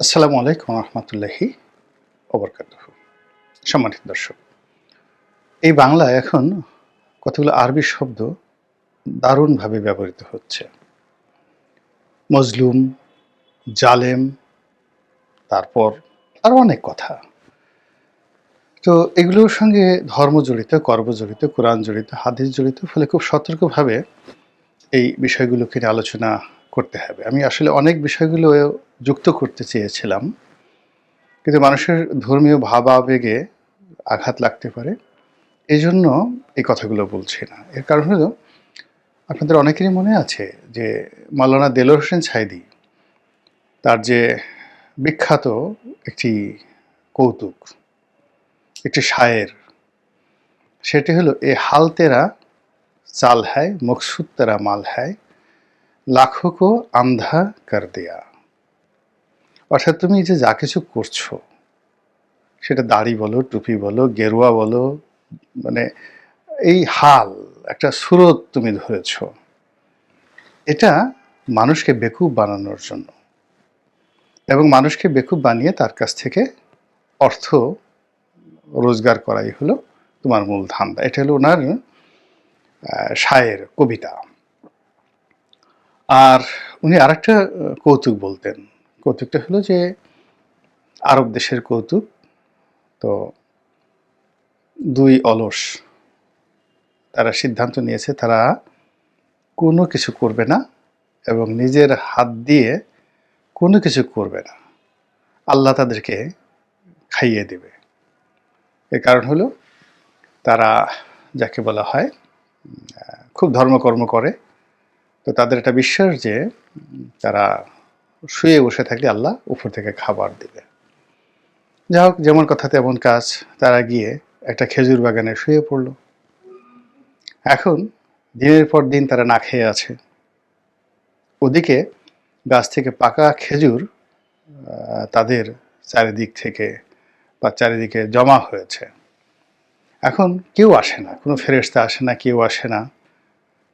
আসসালামু আলাইকুম রহমতুল্লাহি ওবরকাত সম্মানিত দর্শক, এই বাংলায় এখন কতগুলো আরবি শব্দ দারুণভাবে ব্যবহৃত হচ্ছে। মজলুম, জালেম, তারপর আরও অনেক কথা। তো এগুলোর সঙ্গে ধর্ম জড়িত কর্ম জড়িত কোরআন জড়িত হাদিস জড়িত ফলে খুব সতর্কভাবে এই বিষয়গুলোকে আলোচনা করতে হবে। আমি আসলে অনেক বিষয়গুলো যুক্ত করতে চেয়েছিলাম। কিন্তু মানুষের ধর্মীয় ভাব আবেগে আঘাত লাগতে পারে। এই জন্য এই কথাগুলো বলছি না। এর কারণ হলো, আপনাদের অনেকেরই মনে আছে যে মাওলানা দেলোর হোসেন ছাইদি, তার যে বিখ্যাত একটি কৌতুক, একটি শায়ের, সেটি হলো, এ হাল তেরা চাল হ্যায় মকসুদ তেরা মাল হ্যায় লাখো কো আন্ধা কর দেয়া। অর্থাৎ তুমি যে যা কিছু করছ, সেটা দাড়ি বলো, টুপি বলো, গেরুয়া বলো মানে এই হাল, একটা সুরত তুমি ধরেছ, এটা মানুষকে বেকুব বানানোর জন্য। এবং মানুষকে বেকুব বানিয়ে তার কাছ থেকে অর্থ রোজগার করাই হলো তোমার মূল ধান্দা। এটা হলো ওনার শায়ের কবিতা। আর উনি আরেকটা কৌতুক বলতেন। কৌতুকটা হলো যে, আরব দেশের কৌতুক, তো দুই অলস। তারা সিদ্ধান্ত নিয়েছে, তারা কোনো কিছু করবে না এবং নিজের হাত দিয়ে কোনো কিছু করবে না। আল্লাহ তাদেরকে খাইয়ে দেবে। এর কারণ হলো, তারা যাকে বলা হয় খুব ধর্মকর্ম করে তো তাদের একটা বিশ্বাস যে তারা শুয়ে বসে থাকলে আল্লাহ উপর থেকে খাবার দেবে। যা হোক, যেমন কথা তেমন কাজ। তারা গিয়ে একটা খেজুর বাগানে শুয়ে পড়ল। এখন দিনের পর দিন তারা না খেয়ে আছে। ওদিকে গাছ থেকে পাকা খেজুর তাদের চারিদিক থেকে বা চারিদিকে জমা হয়েছে। এখন কেউ আসে না, কোনো ফেরেস্তা আসে না, কেউ আসে না।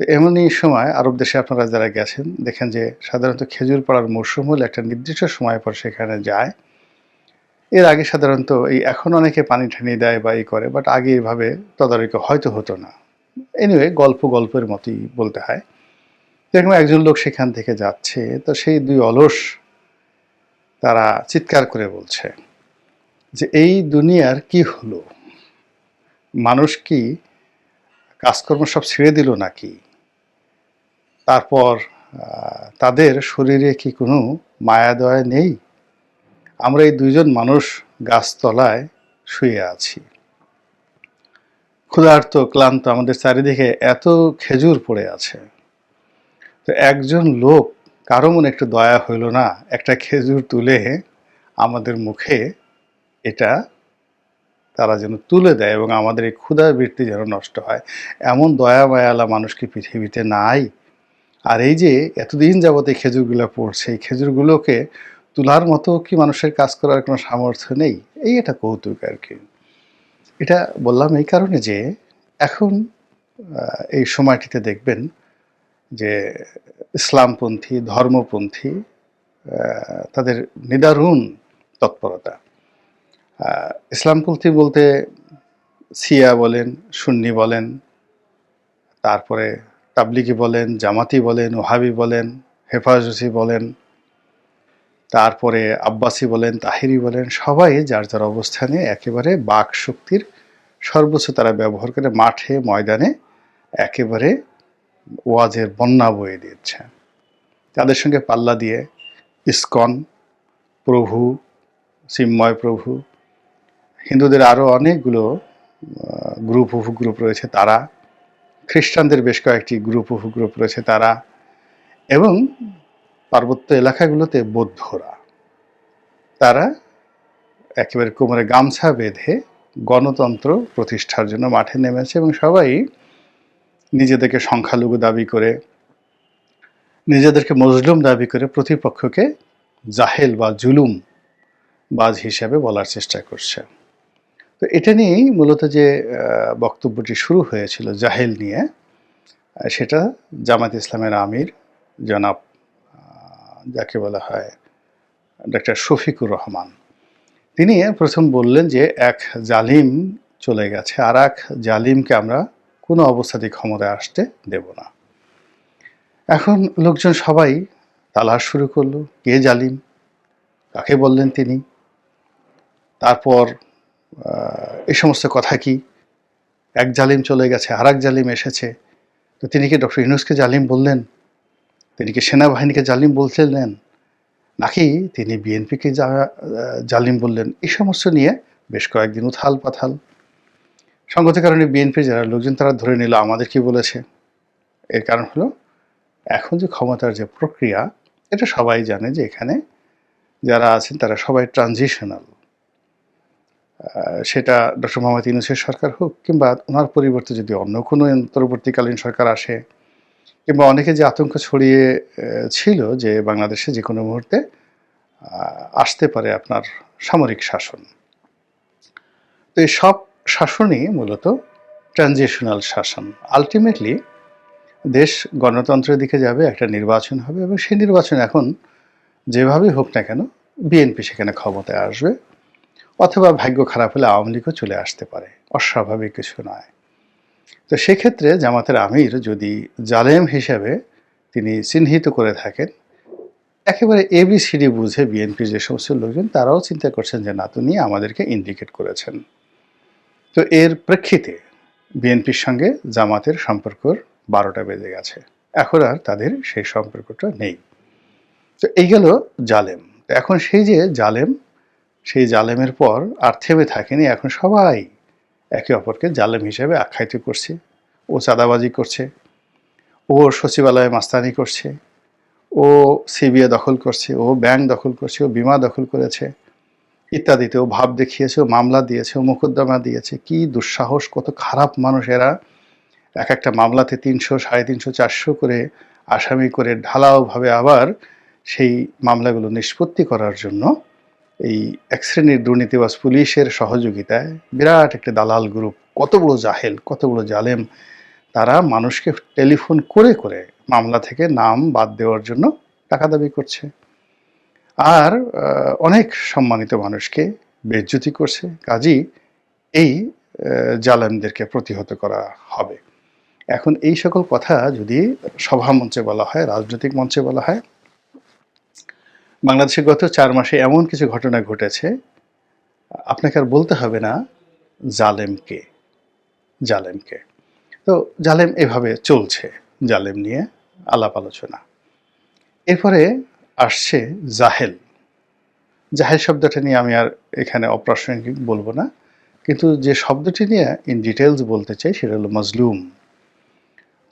তো এমনই সময় আরব দেশে আপনারা যারা গেছেন, দেখেন যে সাধারণত খেজুর পড়ার মরশুম হলে একটা নির্দিষ্ট সময় পর সেখানে যায়। এর আগে সাধারণত এই এখন অনেকে পানি ঠানি দেয় বা এই করে বাট আগে এভাবে তদারকি হয়তো হতো না। এনিওয়ে গল্প গল্পের মতোই বলতে হয়। যেরকম একজন লোক সেখান থেকে যাচ্ছে, তো সেই দুই অলস তারা চিৎকার করে বলছে যে, এই দুনিয়ার কি হলো? মানুষ কি কাজকর্ম সব ছেড়ে দিল নাকি? তারপর তাদের শরীরে কি কোনো মায়া দয়া নেই? আমরা এই দুইজন মানুষ গাছতলায় শুয়ে আছি। ক্ষুধার্ত, ক্লান্ত, আমাদের চারিদিকে এত খেজুর পড়ে আছে। তো একজন লোক, কারও মনে একটু দয়া হইল না, একটা খেজুর তুলে আমাদের মুখে এটা তারা যেন তুলে দেয় এবং আমাদের এই ক্ষুধার বৃত্তি যেন নষ্ট হয়। এমন দয়া মায়ালা মানুষ কি পৃথিবীতে নাই? আর এই যে এতদিন যাবত এই খেজুরগুলো পড়ছে, এই খেজুরগুলোকে তোলার মতো কি মানুষের কাজ করার কোনো সামর্থ্য নেই? এই এটা কৌতুক আর কি। এটা বললাম এই কারণে যে এখন এই সময়টিতে দেখবেন যে ইসলামপন্থী, ধর্মপন্থী তাদের নিদারুণ তৎপরতা। ইসলামপন্থী বলতে সিয়া বলেন, সুন্নি বলেন, তারপরে তাবলিগি বলেন, জামাতি বলেন, ওহাবি বলেন হেফাজসি বলেন, তারপরে আব্বাসি বলেন, তাহিরি বলেন, সবাই যার যার অবস্থানে একেবারে বাক শক্তির সর্বোচ্চ তারা ব্যবহার করে মাঠে, ময়দানে একেবারে ওয়াজের বন্যা বয়ে দিচ্ছে তাদের সঙ্গে পাল্লা দিয়ে ইস্কন, প্রভু চিন্ময় প্রভু, হিন্দুদের আরও অনেকগুলো গ্রুপ, উপগ্রুপ রয়েছে, তারা খ্রিস্টানদের বেশ কয়েকটি গ্রুপ, উপগ্রুপ রয়েছে তারা এবং পার্বত্য এলাকাগুলোতে বৌদ্ধরা। তারা একেবারে কোমরে গামছা বেঁধে গণতন্ত্র প্রতিষ্ঠার জন্য মাঠে নেমেছে এবং সবাই নিজেদেরকে সংখ্যালঘু দাবি করে, নিজেদেরকে মজলুম দাবি করে প্রতিপক্ষকে জাহেল বা জুলুম বাজ হিসাবে বলার চেষ্টা করছে। তো এটা নিয়েই মূলত যে বক্তব্যটি শুরু হয়েছিল জাহেল নিয়ে সেটা জামাত ইসলামের আমির জনাব যাকে বলা হয় ডক্টর শফিকুর রহমান। তিনি প্রথম বললেন যে, এক জালিম চলে গেছে, আর এক জালিমকে আমরা কোনো অবস্থাতেই ক্ষমতায় আসতে দেব না। এখন লোকজন সবাই তালাশ শুরু করল, কে জালিম? কাকে বললেন তিনি? তারপর এই সমস্ত কথা কি? এক জালিম চলে গেছে আর এক জালিম এসেছে। তো তিনি কি ডক্টর ইউনুসকে জালিম বললেন? তিনি কি সেনাবাহিনীকে জালিম বলছিলেন? নাকি তিনি বিএনপিকে জালিম বললেন? এই সমস্ত নিয়ে বেশ কয়েকদিন উথাল পাথাল। সঙ্গত কারণে বিএনপির যারা লোকজন, তারা ধরে নিল, আমাদের কি বলেছে? এর কারণ হলো, এখন যে ক্ষমতার যে প্রক্রিয়া, এটা সবাই জানে যে এখানে যারা আছেন, তারা সবাই ট্রানজিশনাল সেটা ডক্টর মোহাম্মদ ইউনুসের সরকার হোক কিংবা ওনার পরিবর্তে যদি অন্য কোনো পরবর্তীকালীন সরকার আসে, কিংবা অনেকে যে আতঙ্ক ছড়িয়ে ছিল যে বাংলাদেশে যে কোনো মুহূর্তে আসতে পারে আপনার সামরিক শাসন। তো এই সব শাসনই মূলত ট্রানজিশনাল শাসন। আলটিমেটলি দেশ গণতন্ত্রের দিকে যাবে, একটা নির্বাচন হবে এবং সেই নির্বাচন এখন যেভাবেই হোক না কেন, বিএনপি সেখানে ক্ষমতায় আসবে। অথবা ভাগ্য খারাপ হলে আওয়ামী লীগও চলে আসতে পারে। অস্বাভাবিক কিছু নয়। তো সেক্ষেত্রে জামাতের আমির যদি জালেম হিসেবে তিনি চিহ্নিত করে থাকেন, একেবারে এবিসিডি বুঝে বিএনপির যে সমস্ত লোকজন, তারাও চিন্তা করছেন যে, না তিনি আমাদেরকে ইন্ডিকেট করেছেন। তো এর প্রেক্ষিতে বিএনপির সঙ্গে জামাতের সম্পর্কর বারোটা বেজে গেছে। এখন আর তাদের সেই সম্পর্কটা নেই। তো এই গেল জালেম। এখন সেই যে জালেম সেই জালেমের পর আর থেমে থাকেনি এখন সবাই। একে অপরকে জালেম হিসেবে আখ্যায়িত করছে, ও চাঁদাবাজি করছে, ও সচিবালয়ে মাস্তানি করছে, ও সিবিআই দখল করছে, ও ব্যাংক দখল করছে, ও বিমা দখল করেছে ইত্যাদিতে ও ভাব দেখিয়েছে, ও মামলা দিয়েছে, ও মোকদ্দমা দিয়েছে। কি দুঃসাহস, কত খারাপ মানুষ এরা। এক একটা মামলাতে তিনশো, সাড়ে তিনশো, চারশো করে আসামি করে ঢালাওভাবে আবার সেই মামলাগুলো নিষ্পত্তি করার জন্য এই এক শ্রেণির দুর্নীতিবাজ পুলিশের সহযোগিতায় বিরাট একটা দালাল গ্রুপ, কত বড় জাহেল, কত বড় জালেম, তারা মানুষকে টেলিফোন করে করে মামলা থেকে নাম বাদ দেওয়ার জন্য টাকা দাবি করছে। আর অনেক সম্মানিত মানুষকে বেজ্জতি করছে। কাজী এই জালেমদেরকে প্রতিহত করা হবে। এখন এই সকল কথা যদি সভা মঞ্চে বলা হয়, রাজনৈতিক মঞ্চে বলা হয় বাংলাদেশে গত চার মাসে এমন কিছু ঘটনা ঘটেছে, আপনাকে আর বলতে হবে না জালেমকে জালেমকে। তো জালেম এভাবে চলছে, জালেম নিয়ে আলাপ আলোচনা। এরপরে আসছে জাহেল। জাহেল শব্দটা নিয়ে আমি আর এখানে অপ্রাসঙ্গিক বলব না, কিন্তু যে শব্দটি নিয়ে ইন ডিটেলস বলতে চাই সেটা হলো মজলুম।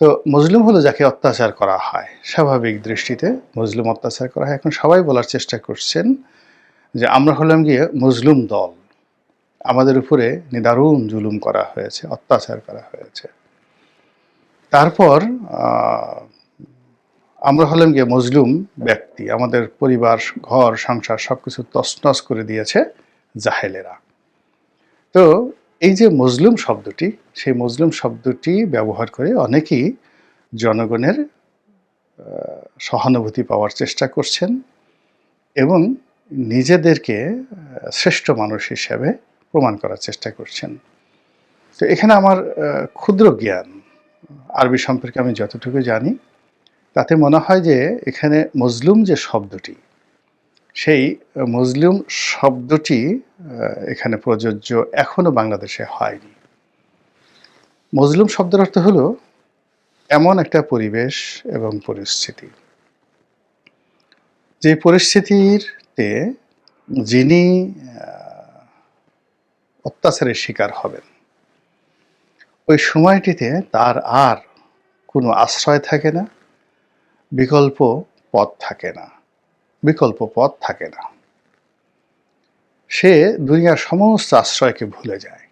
তো মজলুম হলো যাকে অত্যাচার করা হয়, স্বাভাবিক দৃষ্টিতে মজলুম অত্যাচার করা হয়। এখন সবাই বলার চেষ্টা করছেন যে আমরা হলাম গিয়ে মজলুম দল। আমাদের উপরে নিদারুণ জুলুম করা হয়েছে, অত্যাচার করা হয়েছে। তারপর আমরা হলাম গিয়ে মজলুম ব্যক্তি। আমাদের পরিবার, ঘর, সংসার সব কিছু তছনছ করে দিয়েছে জাহেলেরা। তো এই যে মজলুম শব্দটি, সেই মজলুম শব্দটি ব্যবহার করে অনেকেই জনগণের সহানুভূতি পাওয়ার চেষ্টা করছেন এবং নিজেদেরকে শ্রেষ্ঠ মানুষ হিসেবে প্রমাণ করার চেষ্টা করছেন। তো এখানে আমার ক্ষুদ্র জ্ঞান, আরবি সম্পর্কে আমি যতটুকু জানি, তাতে মনে হয় যে এখানে মজলুম যে শব্দটি সেই মজলুম শব্দটি এখানে প্রযোজ্য এখনও বাংলাদেশে হয়নি। মজলুম শব্দের অর্থ হলো এমন একটা পরিবেশ এবং পরিস্থিতি। যে পরিস্থিতিতে যিনি অত্যাচারের শিকার হবেন, ওই সময়টিতে তার আর কোনো আশ্রয় থাকে না, বিকল্প পথ থাকে না। বিকল্প পথ থাকে না। সে দুনিয়ার সমস্ত আশ্রয়কে ভুলে যায়।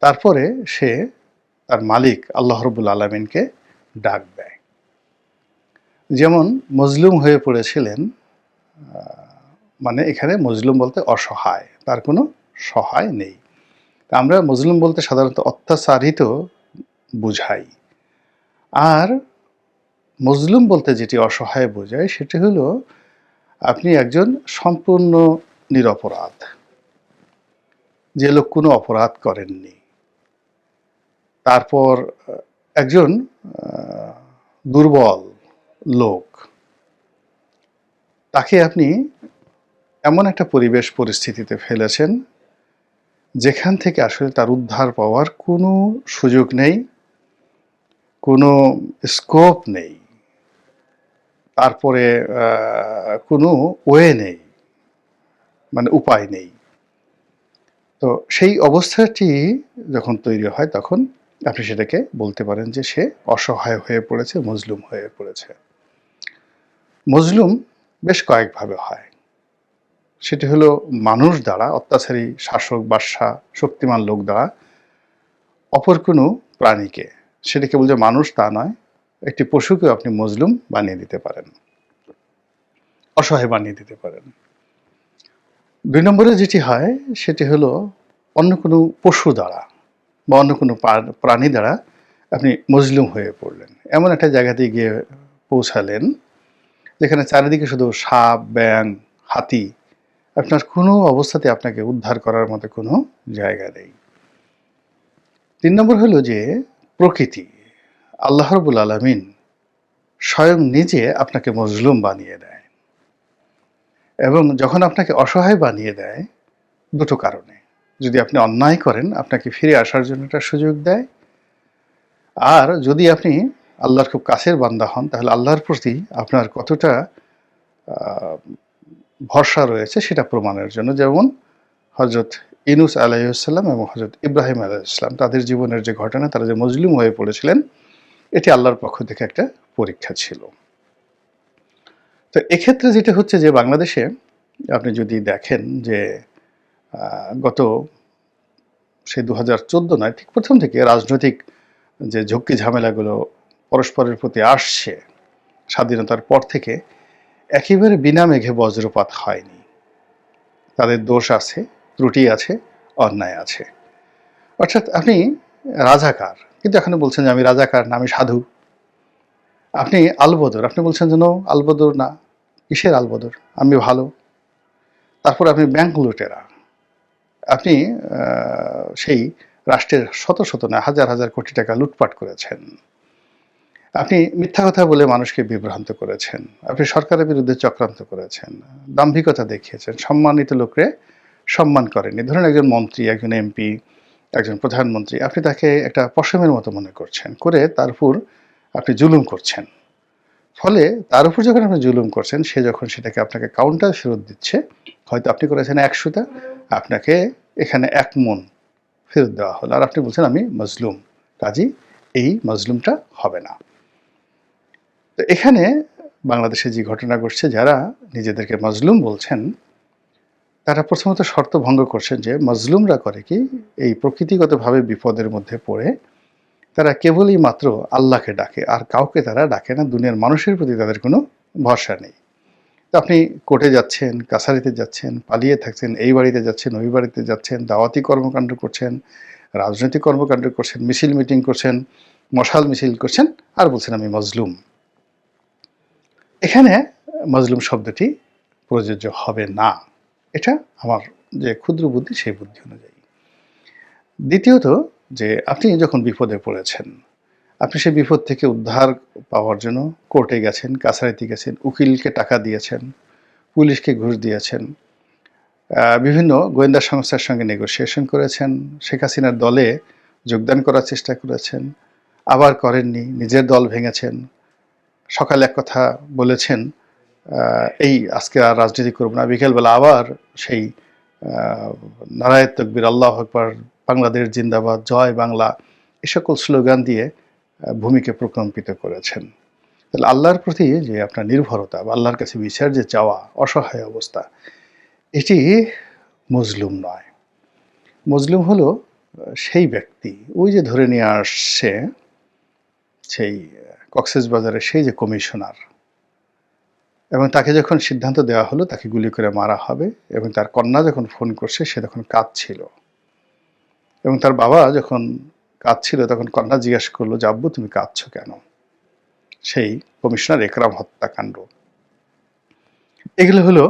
তারপরে সে তার মালিক আল্লাহ রবুল আলমিনকে ডাক দেয়। যেমন মজলুম হয়ে পড়েছিলেন মানে এখানে মজলুম বলতে অসহায়, তার কোনো সহায় নেই। আমরা মজলুম বলতে সাধারণত অত্যাচারিত বুঝাই। আর মজলুম বলতে যেটি অসহায় বোঝায়, সেটি হলো আপনি একজন সম্পূর্ণ নিরপরাধ। যে লোক কোনো অপরাধ করেননি। তারপর একজন দুর্বল লোক। তাকে আপনি এমন একটা পরিবেশ পরিস্থিতিতে ফেলেছেন, যেখান থেকে আসলে তার উদ্ধার পাওয়ার কোনো সুযোগ নেই, কোনো স্কোপ নেই। তারপরে কোনো ওয়ে নেই মানে উপায় নেই। তো সেই অবস্থাটি যখন তৈরি হয়, তখন আপনি সেটাকে বলতে পারেন যে সে অসহায় হয়ে পড়েছে, মজলুম হয়ে পড়েছে। মজলুম বেশ কয়েকভাবে হয়। সেটি হলো মানুষ দ্বারা, অত্যাচারী, শাসক, বাদশা, শক্তিমান লোক দ্বারা, অপর কোনো প্রাণীকে। সেটা কেবল যে মানুষ তা নয় একটি পশুকেও আপনি মজলুম বানিয়ে দিতে পারেন। অসহায় বানিয়ে দিতে পারেন। দুই নম্বরে যেটি হয়, সেটি হলো অন্য কোনো পশু দ্বারা বা অন্য কোনো প্রাণী দ্বারা আপনি মজলুম হয়ে পড়লেন। এমন একটা জায়গাতে গিয়ে পৌঁছালেন, যেখানে চারিদিকে শুধু সাপ ব্যাং হাতি, আপনার কোনো অবস্থাতে আপনাকে উদ্ধার করার মতো কোনো জায়গা নেই। তিন নম্বর হলো যে প্রকৃতি। আল্লাহ রবুল আলমিন স্বয়ং নিজে আপনাকে মজলুম বানিয়ে দেয় এবং যখন আপনাকে অসহায় বানিয়ে দেয় দুটো কারণে। যদি আপনি অন্যায় করেন, আপনাকে ফিরে আসার জন্য একটা সুযোগ দেয়। আর যদি আপনি আল্লাহর খুব কাছের বান্দা হন, তাহলে আল্লাহর প্রতি আপনার কতটা ভরসা রয়েছে সেটা প্রমাণের জন্য। যেমন হজরত ইনুস আলাইসাল্লাম এবং হজরত ইব্রাহিম আলাইসাল্লাম তাদের জীবনের যে ঘটনা, তারা যে মজলুম হয়ে পড়েছিলেন এটি আল্লাহর পক্ষ থেকে একটা পরীক্ষা ছিল। তো এক্ষেত্রে যেটা হচ্ছে যে বাংলাদেশে আপনি যদি দেখেন যে গত সেই দু হাজার চোদ্দ নয়, ঠিক প্রথম থেকে রাজনৈতিক যে ঝক্কি ঝামেলাগুলো পরস্পরের প্রতি আসছে, স্বাধীনতার পর থেকে একেবারে বিনা মেঘে বজ্রপাত হয়নি। তাদের দোষ আছে, ত্রুটি আছে, অন্যায় আছে। অর্থাৎ আপনি রাজাকার কিন্তু এখানে বলছেন যে আমি রাজাকার না, আমি সাধু। আপনি আলবদর, আপনি বলছেন যেন আলবদর না, কিসের আলবদর? আমি ভালো। তারপর আপনি ব্যাংক লুটেরা। আপনি সেই রাষ্ট্রের শত শত না, হাজার হাজার কোটি টাকা লুটপাট করেছেন। আপনি মিথ্যা কথা বলে মানুষকে বিভ্রান্ত করেছেন। আপনি সরকারের বিরুদ্ধে চক্রান্ত করেছেন। দাম্ভিকতা দেখিয়েছেন। সম্মানিত লোকরে সম্মান করেননি। ধরুন একজন মন্ত্রী, একজন এমপি একজন প্রধানমন্ত্রী, আপনি তাকে একটা পশমের মতো মনে করছেন, করে তার উপর আপনি জুলুম করছেন। ফলে তার উপর যখন আপনি জুলুম করছেন, সে যখন সেটাকে আপনাকে কাউন্টার ফেরত দিচ্ছে, হয়তো আপনি করেছেন একশোটা আপনাকে এখানে এক মন ফেরত দেওয়া হলো। আর আপনি বলছেন, আমি মজলুম, কাজী, এই মজলুমটা হবে না। তো এখানে বাংলাদেশে যে ঘটনা ঘটছে, যারা নিজেদেরকে মজলুম বলছেন তারা প্রথমত শর্ত ভঙ্গ করছেন যে মজলুমরা করে কি, এই প্রকৃতিগতভাবে বিপদের মধ্যে পড়ে তারা কেবলই মাত্র আল্লাহকে ডাকে, আর কাউকে তারা ডাকে না। দুনিয়ার মানুষের প্রতি তাদের কোনো ভরসা নেই। তো আপনি কোর্টে যাচ্ছেন, কাছারিতে যাচ্ছেন, পালিয়ে থাকছেন, এই বাড়িতে যাচ্ছেন, ওই বাড়িতে যাচ্ছেন, দাওয়াতি কর্মকাণ্ড করছেন, রাজনৈতিক কর্মকাণ্ড করছেন, মিছিল মিটিং করছেন, মশাল মিছিল করছেন, আর বলছেন আমি মজলুম। এখানে মজলুম শব্দটি প্রযোজ্য হবে না। এটা আমার যে ক্ষুদ্র বুদ্ধি, সেই বুদ্ধি অনুযায়ী। দ্বিতীয়ত যে আপনি যখন বিপদে পড়েছেন, আপনি সেই বিপদ থেকে উদ্ধার পাওয়ার জন্য কোর্টে গেছেন কাছারিতে গেছেন, উকিলকে টাকা দিয়েছেন, পুলিশকে ঘুষ দিয়েছেন বিভিন্ন গোয়েন্দা সংস্থার সঙ্গে নেগোসিয়েশন করেছেন, শেখ হাসিনার দলে যোগদান করার চেষ্টা করেছেন, আবার করেননি, নিজের দল ভেঙেছেন, সকালে এক কথা বলেছেন এই আজকে আর রাজনীতি করব না। বিকেলবেলা আবার সেই নারায়ণ তকবির, আল্লাহ আকবর, বাংলাদেশ জিন্দাবাদ, জয় বাংলা এ সকল স্লোগান দিয়ে ভূমিকে প্রকম্পিত করেছেন। তাহলে আল্লাহর প্রতি যে আপনার নির্ভরতা বা আল্লাহর কাছে বিচার যে চাওয়া, অসহায় অবস্থা, এটি মজলুম নয়। মজলুম হলো সেই ব্যক্তি, ওই যে ধরে নিয়ে আসছে, সেই কক্সেস বাজারে সেই যে কমিশনার এবং তাকে যখন সিদ্ধান্ত দেওয়া হলো, তাকে গুলি করে মারা হবে এবং তার কন্যা যখন ফোন করছে, সে তখন কাঁদছিল। এবং তার বাবা যখন কাঁদছিল, তখন কন্যা জিজ্ঞাসা করল যে তুমি কাঁদছ কেন? সেই কমিশনার একরাম হত্যাকাণ্ড। এগুলো হলো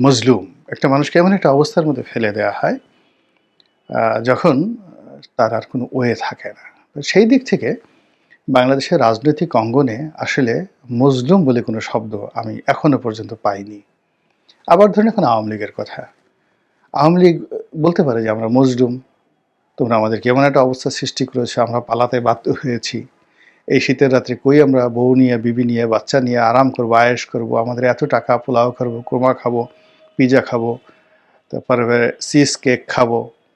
মজলুম। একটা মানুষকে এমন একটা অবস্থার মধ্যে ফেলে দেওয়া হয় যখন তার আর কোনো ওয়ে থাকে না। সেই দিক থেকে বাংলাদেশের রাজনৈতিক অঙ্গনে আসলে মজলুম বলে কোনো শব্দ আমি এখনও পর্যন্ত পাইনি। আবার ধরুন এখন আওয়ামী লীগের কথা। আওয়ামী লীগ বলতে পারে যে আমরা মজলুম, তোমরা আমাদের কেমন একটা অবস্থা সৃষ্টি করেছ, আমরা পালাতে বাধ্য হয়েছি। এই শীতের রাত্রে কই আমরা বউ নিয়ে, বিবি নিয়ে, বাচ্চা নিয়ে আরাম করব আয়েস করব, আমাদের এত টাকা, পোলাও খাব, কোরমা খাব, পিজা খাব, তারপরে চিজ কেক খাব,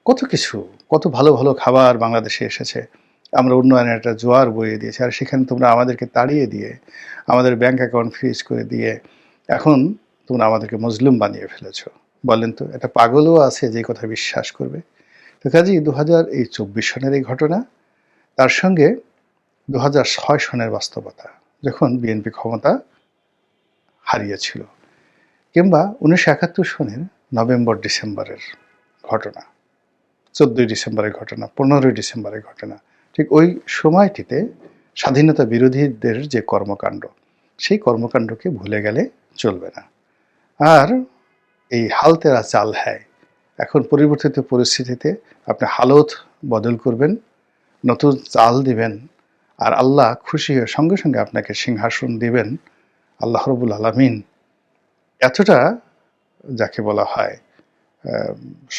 কত কিছু, কত ভালো ভালো খাবার বাংলাদেশে এসেছে। আমরা উন্নয়নের একটা জোয়ার বইয়ে দিয়েছি। আর সেখানে তোমরা আমাদেরকে তাড়িয়ে দিয়ে, আমাদের ব্যাংক অ্যাকাউন্ট ফ্রিজ করে দিয়ে, এখন তোমরা আমাদেরকে মজলুম বানিয়ে ফেলেছ। বলেন তো এটা পাগলও আছে যে কথা বিশ্বাস করবে। তো কাজেই দু হাজার এই চব্বিশ সনের এই ঘটনা, তার সঙ্গে দু হাজার ছয় সনের বাস্তবতা, যখন বিএনপি ক্ষমতা হারিয়েছিল, কিংবা উনিশশো একাত্তর সনের নভেম্বর ডিসেম্বরের ঘটনা, চোদ্দই ডিসেম্বরের ঘটনা, পনেরোই ডিসেম্বরের ঘটনা ঠিক ওই সময়টিতে স্বাধীনতা বিরোধীদের যে কর্মকাণ্ড, সেই কর্মকাণ্ডকে ভুলে গেলে চলবে না। আর এই হালতেরা চাল হ্যায়, এখন পরিবর্তিত পরিস্থিতিতে আপনি হালত বদল করবেন, নতুন চাল দিবেন, আর আল্লাহ খুশি হয়ে সঙ্গে সঙ্গে আপনাকে সিংহাসন দিবেন, আল্লাহ রবুল আলমিন। এতটা যাকে বলা হয়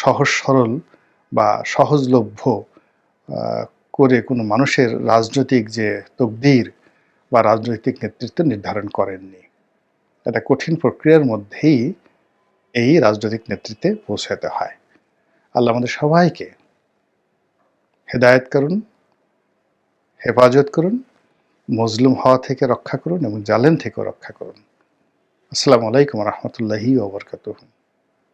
সহজ সরল বা সহজলভ্য করে কোনো মানুষের রাজনৈতিক যে তকদির বা রাজনৈতিক নেতৃত্ব নির্ধারণ করেননি। একটা কঠিন প্রক্রিয়ার মধ্যেই এই রাজনৈতিক নেতৃত্বে পৌঁছাতে হয়। আল্লাহ আমাদের সবাইকে হেদায়েত করুন, হেফাজত করুন, মজলুম হওয়া থেকে রক্ষা করুন এবং জালেম থেকেও রক্ষা করুন। আসসালামু আলাইকুম রহমতুল্লাহি ওবরকাতুহ